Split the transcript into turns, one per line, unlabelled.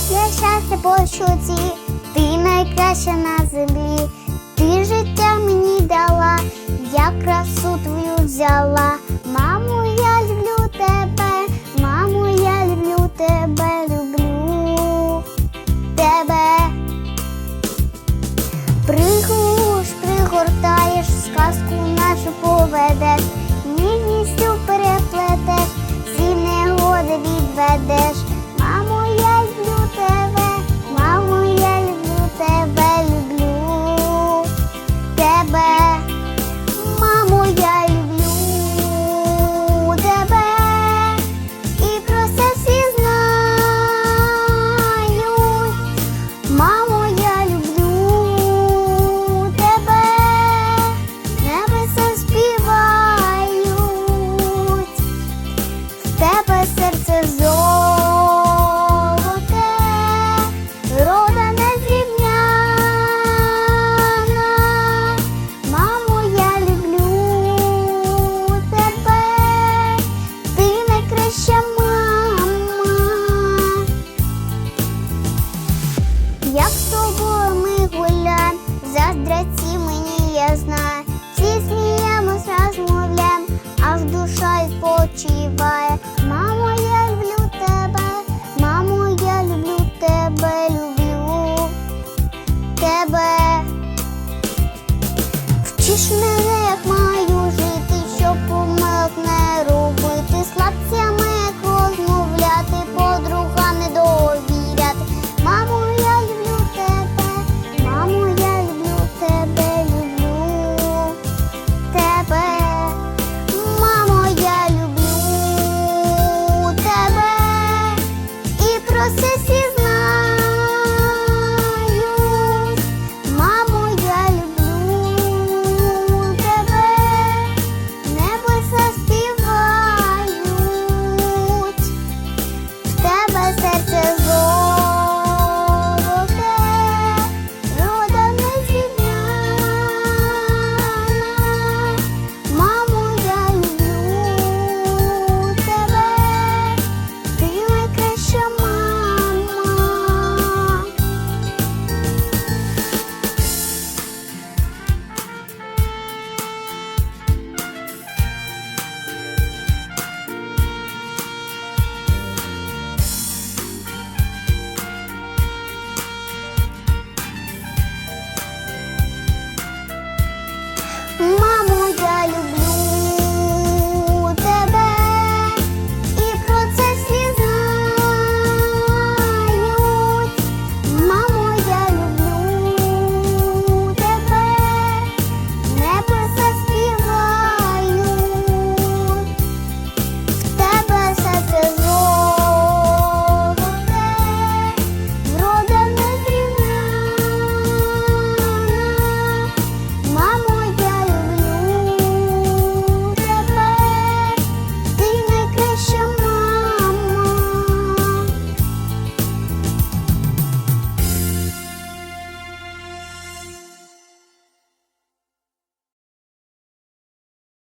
Щастя, щастя, почуті, ти найкраща на землі, ти життя мені дала, я красу твою взяла. Krishna